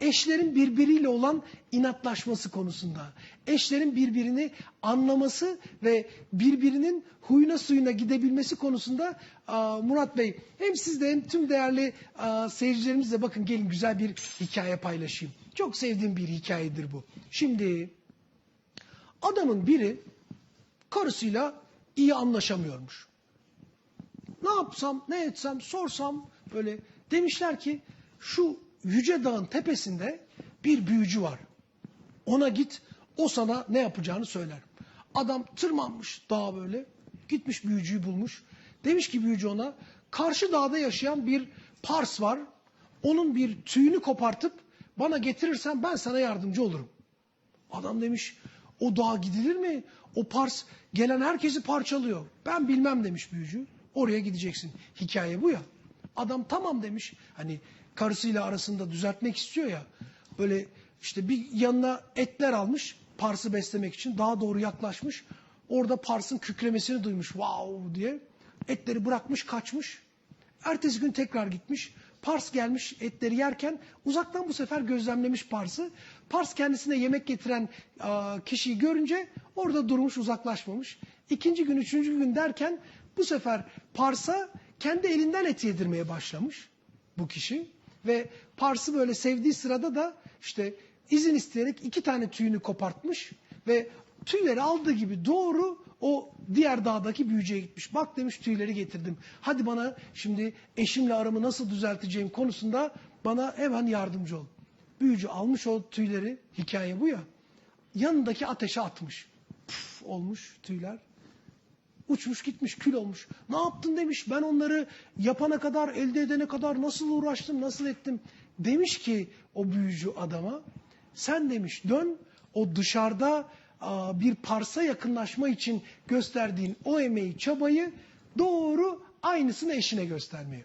eşlerin birbiriyle olan inatlaşması konusunda, eşlerin birbirini anlaması ve birbirinin huyuna suyuna gidebilmesi konusunda Murat Bey hem sizde hem tüm değerli seyircilerimizle bakın gelin güzel bir hikaye paylaşayım. Çok sevdiğim bir hikayedir bu. Şimdi adamın biri karısıyla iyi anlaşamıyormuş. Ne yapsam, ne etsem, sorsam böyle demişler ki şu yüce dağın tepesinde bir büyücü var. Ona git, o sana ne yapacağını söyler. Adam tırmanmış dağa böyle, gitmiş büyücüyü bulmuş. Demiş ki büyücü ona, karşı dağda yaşayan bir pars var. Onun bir tüyünü kopartıp bana getirirsen ben sana yardımcı olurum. Adam demiş o dağa gidilir mi? O pars gelen herkesi parçalıyor. Ben bilmem demiş büyücü. Oraya gideceksin. Hikaye bu ya. Adam tamam demiş. Hani karısıyla arasında düzeltmek istiyor ya. Böyle işte bir yanına etler almış. Pars'ı beslemek için daha doğru yaklaşmış. Orada Pars'ın kükremesini duymuş. Wow diye. Etleri bırakmış kaçmış. Ertesi gün tekrar gitmiş. Pars gelmiş etleri yerken uzaktan bu sefer gözlemlemiş Pars'ı. Pars kendisine yemek getiren aa, kişiyi görünce orada durmuş uzaklaşmamış. İkinci gün, üçüncü gün derken bu sefer Pars'a kendi elinden et yedirmeye başlamış bu kişi. Ve Pars'ı böyle sevdiği sırada da işte izin isteyerek iki tane tüyünü kopartmış ve tüyleri aldığı gibi doğru o diğer dağdaki büyücüye gitmiş. Bak demiş tüyleri getirdim. Hadi bana şimdi eşimle aramı nasıl düzelteceğim konusunda bana hemen yardımcı ol. Büyücü almış o tüyleri, hikaye bu ya. Yanındaki ateşe atmış. Puf, olmuş tüyler. Uçmuş gitmiş kül olmuş. Ne yaptın demiş ben onları yapana kadar elde edene kadar nasıl uğraştım nasıl ettim. Demiş ki o büyücü adama sen demiş dön o dışarıda bir parsa yakınlaşma için gösterdiğin o emeği çabayı doğru aynısını eşine göstermeye.